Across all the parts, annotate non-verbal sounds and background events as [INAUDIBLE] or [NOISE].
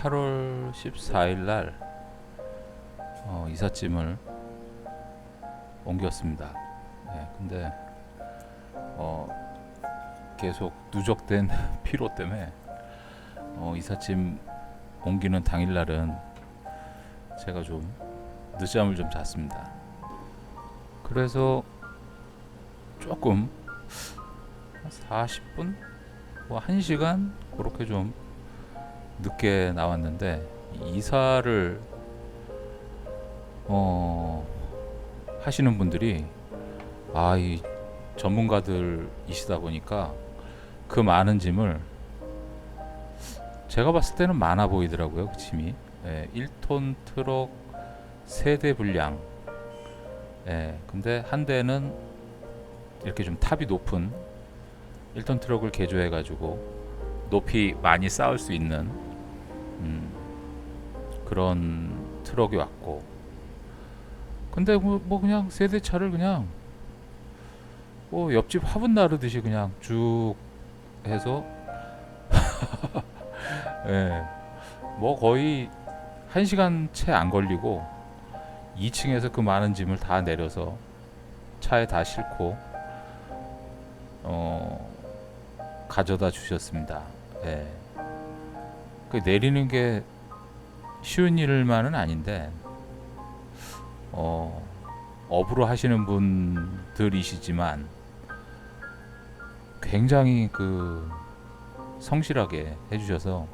8월 14일 날 어, 이삿짐을 옮겼습니다. 예, 근데 어, 계속 누적된 [LAUGHS] 피로 때문에 어, 이삿짐 옮기는 당일 날은 제가 좀 늦잠을 좀 잤습니다. 그래서 조금 한 40분, 뭐 1시간 그렇게 좀 늦게 나왔는데 이사를 어 하시는 분들이 아 이 전문가들이시다 보니까 그 많은 짐을 제가 봤을 때는 많아 보이더라고요 그 짐이. 예, 1톤 트럭 세대 분량. 예, 근데 한 대는 이렇게 좀 탑이 높은 1톤 트럭을 개조해 가지고 높이 많이 쌓을 수 있는 음, 그런 트럭이 왔고 근데 뭐, 뭐 그냥 세대차를 그냥 뭐 옆집 화분 나르듯이 그냥 쭉 해서 [LAUGHS] 예. 뭐 거의 한 시간 채 안 걸리고 2층에서 그 많은 짐을 다 내려서 차에 다 싣고 어 가져다 주셨습니다. 예. 그 내리는 게 쉬운 일만은 아닌데 어 업으로 하시는 분들이시지만 굉장히 그 성실하게 해주셔서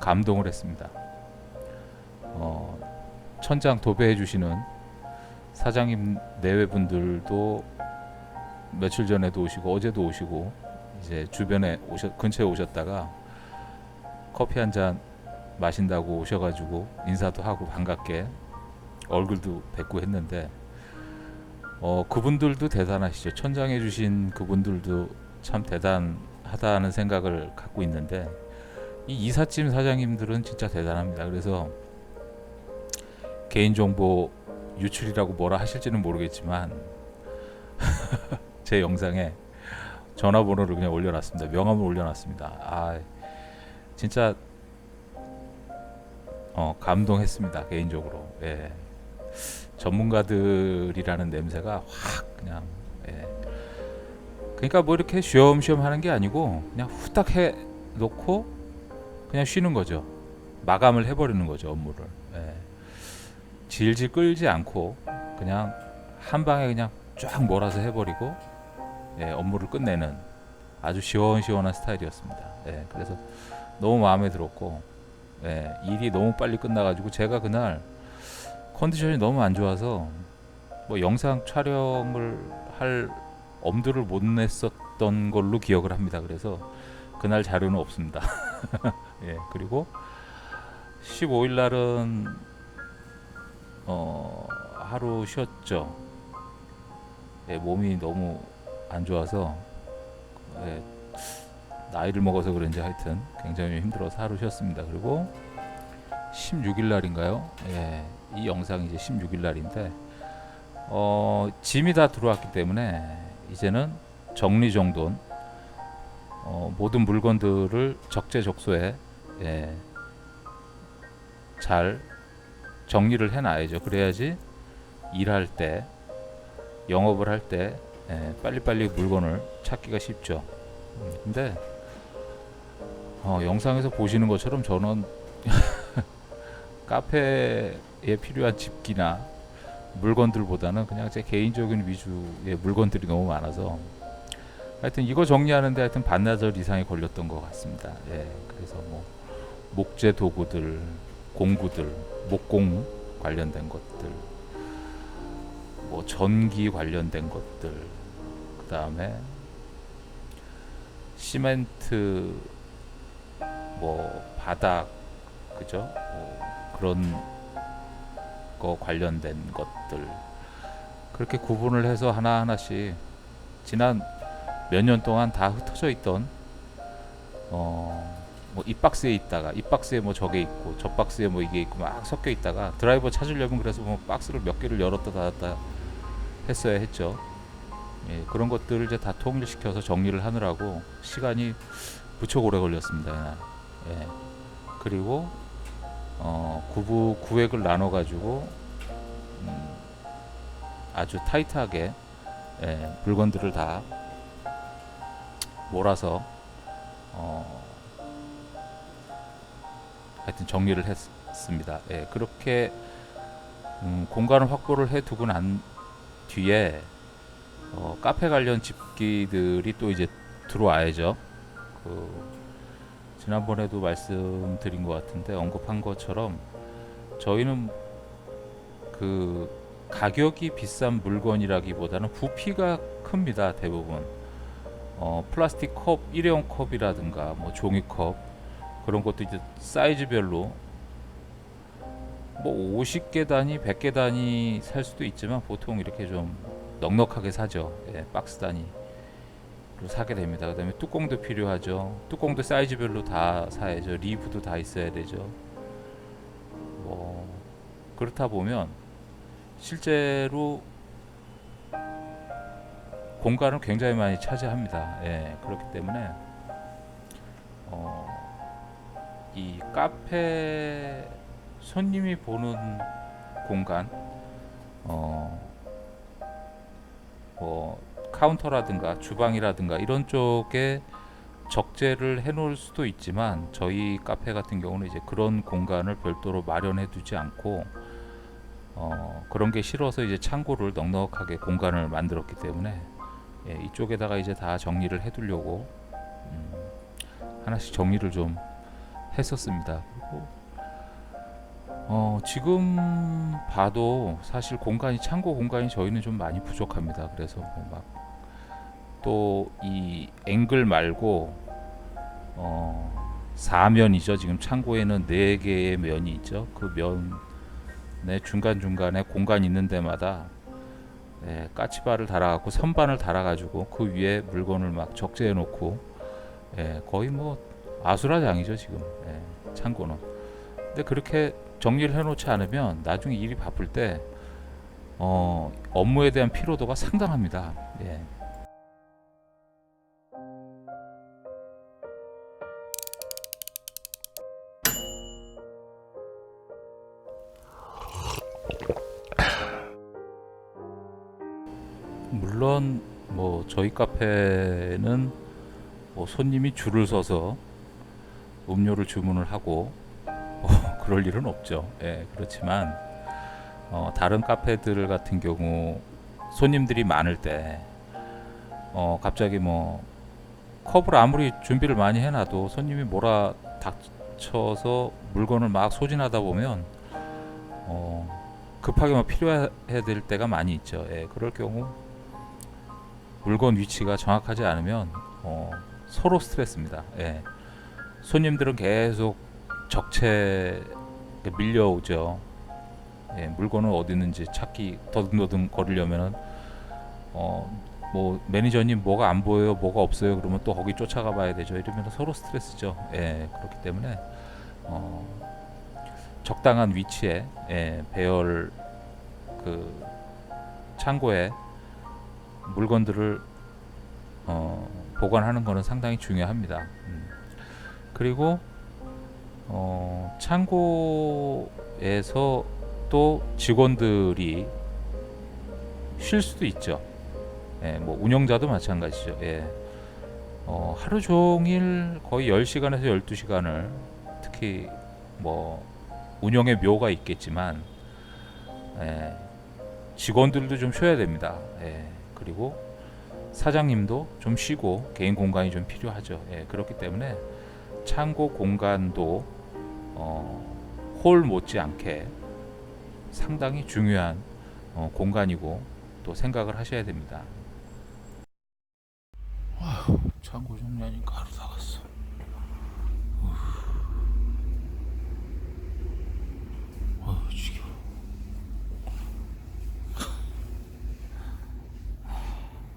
감동을 했습니다. 어, 천장 도배해 주시는 사장님 내외 분들도 며칠 전에도 오시고 어제도 오시고 이제 주변에 오셨 근처에 오셨다가 커피 한 잔 마신다고 오셔가지고 인사도 하고 반갑게 얼굴도 뵙고 했는데 어 그분들도 대단하시죠. 천장해 주신 그분들도 참 대단하다는 생각을 갖고 있는데 이 이삿짐 사장님들은 진짜 대단합니다. 그래서 개인정보 유출이라고 뭐라 하실지는 모르겠지만 [LAUGHS] 제 영상에 전화번호를 그냥 올려놨습니다. 명함을 올려놨습니다. 아 진짜 어, 감동했습니다 개인적으로. 예. 전문가들이라는 냄새가 확 그냥. 예. 그러니까 뭐 이렇게 쉬엄쉬엄 하는 게 아니고 그냥 후딱 해 놓고 그냥 쉬는 거죠. 마감을 해버리는 거죠 업무를. 예. 질질 끌지 않고 그냥 한 방에 그냥 쫙 몰아서 해버리고 예, 업무를 끝내는 아주 시원시원한 스타일이었습니다. 예, 그래서 너무 마음에 들었고 예, 일이 너무 빨리 끝나가지고 제가 그날 컨디션이 너무 안 좋아서 뭐 영상 촬영을 할 엄두를 못 냈었던 걸로 기억을 합니다. 그래서 그날 자료는 없습니다. [LAUGHS] 예, 그리고 15일 날은 어, 하루 쉬었죠. 예, 몸이 너무 안 좋아서 예, 나이를 먹어서 그런지 하여튼 굉장히 힘들어서 하루 쉬었습니다. 그리고 16일 날인가요? 예, 이 영상이 이제 16일 날인데 어, 짐이 다 들어왔기 때문에 이제는 정리정돈 어, 모든 물건들을 적재적소에 예, 잘 정리를 해놔야죠. 그래야지 일할 때 영업을 할때 예, 빨리빨리 물건을 찾기가 쉽죠. 음, 근데 어, 영상에서 보시는 것처럼 저는 [LAUGHS] 카페에 필요한 집기나 물건들보다는 그냥 제 개인적인 위주의 물건들이 너무 많아서 하여튼 이거 정리하는데 하여튼 반나절 이상이 걸렸던 것 같습니다. 예, 그래서 뭐 목재 도구들, 공구들, 목공 관련된 것들, 뭐 전기 관련된 것들, 그 다음에 시멘트 뭐 바닥 그죠 뭐 그런 거 관련된 것들 그렇게 구분을 해서 하나 하나씩 지난 몇 년 동안 다 흩어져 있던 어 뭐 이 박스에 있다가 이 박스에 뭐 저게 있고 저 박스에 뭐 이게 있고 막 섞여 있다가 드라이버 찾으려면 그래서 뭐 박스를 몇 개를 열었다 닫았다 했어야 했죠. 예, 그런 것들을 이제 다 통일시켜서 정리를 하느라고 시간이 무척 오래 걸렸습니다. 예. 그리고 어, 구부 구획을 나눠 가지고 음, 아주 타이트하게 예, 물건들을 다 몰아서 어, 하여튼 정리를 했습니다. 예, 그렇게 음, 공간을 확보를 해 두고 난 뒤에 어, 카페 관련 집기들이 또 이제 들어와야죠. 그 지난번에도 말씀드린 것 같은데 언급한 것처럼 저희는 그 가격이 비싼 물건이라기보다는 부피가 큽니다 대부분 어, 플라스틱 컵 일회용 컵이라든가 뭐 종이컵 그런 것도 이제 사이즈별로 뭐 50개 단위, 100개 단위 살 수도 있지만 보통 이렇게 좀 넉넉하게 사죠. 예, 박스 단위로 사게 됩니다. 그 다음에 뚜껑도 필요하죠. 뚜껑도 사이즈별로 다 사야죠. 리브도 다 있어야 되죠. 뭐 그렇다 보면 실제로 공간을 굉장히 많이 차지합니다. 예, 그렇기 때문에 어, 이 카페 손님이 보는 공간, 어, 뭐 카운터라든가 주방이라든가 이런 쪽에 적재를 해놓을 수도 있지만 저희 카페 같은 경우는 이제 그런 공간을 별도로 마련해 두지 않고 어, 그런 게 싫어서 이제 창고를 넉넉하게 공간을 만들었기 때문에 예, 이쪽에다가 이제 다 정리를 해두려고 음, 하나씩 정리를 좀 했었습니다. 그리고 어, 지금 봐도 사실 공간이 창고 공간이 저희는 좀 많이 부족합니다. 그래서 뭐 막 또 이 앵글 말고 어, 사면이죠. 지금 창고에는 네 개의 면이 있죠. 그 면의 중간 중간에 공간 있는 데마다 예, 까치발을 달아갖고 선반을 달아가지고 그 위에 물건을 막 적재해 놓고 예, 거의 뭐 아수라장이죠 지금 예, 창고는. 근데 그렇게 정리를 해놓지 않으면 나중에 일이 바쁠 때 어, 업무에 대한 피로도가 상당합니다. 예. 물론 뭐 저희 카페는 뭐 손님이 줄을 서서 음료를 주문을 하고 어, [LAUGHS] 그럴 일은 없죠. 예, 그렇지만 어, 다른 카페들 같은 경우 손님들이 많을 때 어, 갑자기 뭐 컵을 아무리 준비를 많이 해놔도 손님이 몰아 닥쳐서 물건을 막 소진하다 보면 어, 급하게 막 필요해야 될 때가 많이 있죠. 예, 그럴 경우 물건 위치가 정확하지 않으면 어, 서로 스트레스입니다. 예. 손님들은 계속 적체 밀려오죠. 예, 물건은 어디 있는지 찾기 더듬더듬 거리려면은 어, 뭐 매니저님 뭐가 안 보여요, 뭐가 없어요. 그러면 또 거기 쫓아가 봐야 되죠. 이러면 서로 스트레스죠. 예, 그렇기 때문에 어, 적당한 위치에 예, 배열 그 창고에 물건들을 어, 보관하는 것은 상당히 중요합니다. 음. 그리고 어, 창고에서 또 직원들이 쉴 수도 있죠. 예, 뭐 운영자도 마찬가지죠. 예. 어, 하루 종일 거의 10시간에서 12시간을 특히 뭐 운영의 묘가 있겠지만 예, 직원들도 좀 쉬어야 됩니다. 예, 그리고 사장님도 좀 쉬고 개인 공간이 좀 필요하죠. 예, 그렇기 때문에 창고 공간도 어, 홀 못지않게 상당히 중요한 어, 공간이고 또 생각을 하셔야 됩니다. 아휴, 창고 정리하니까 하루 다갔어. 아휴, 지겨워.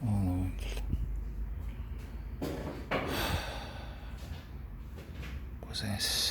어, 너무 힘들다. 고생했어.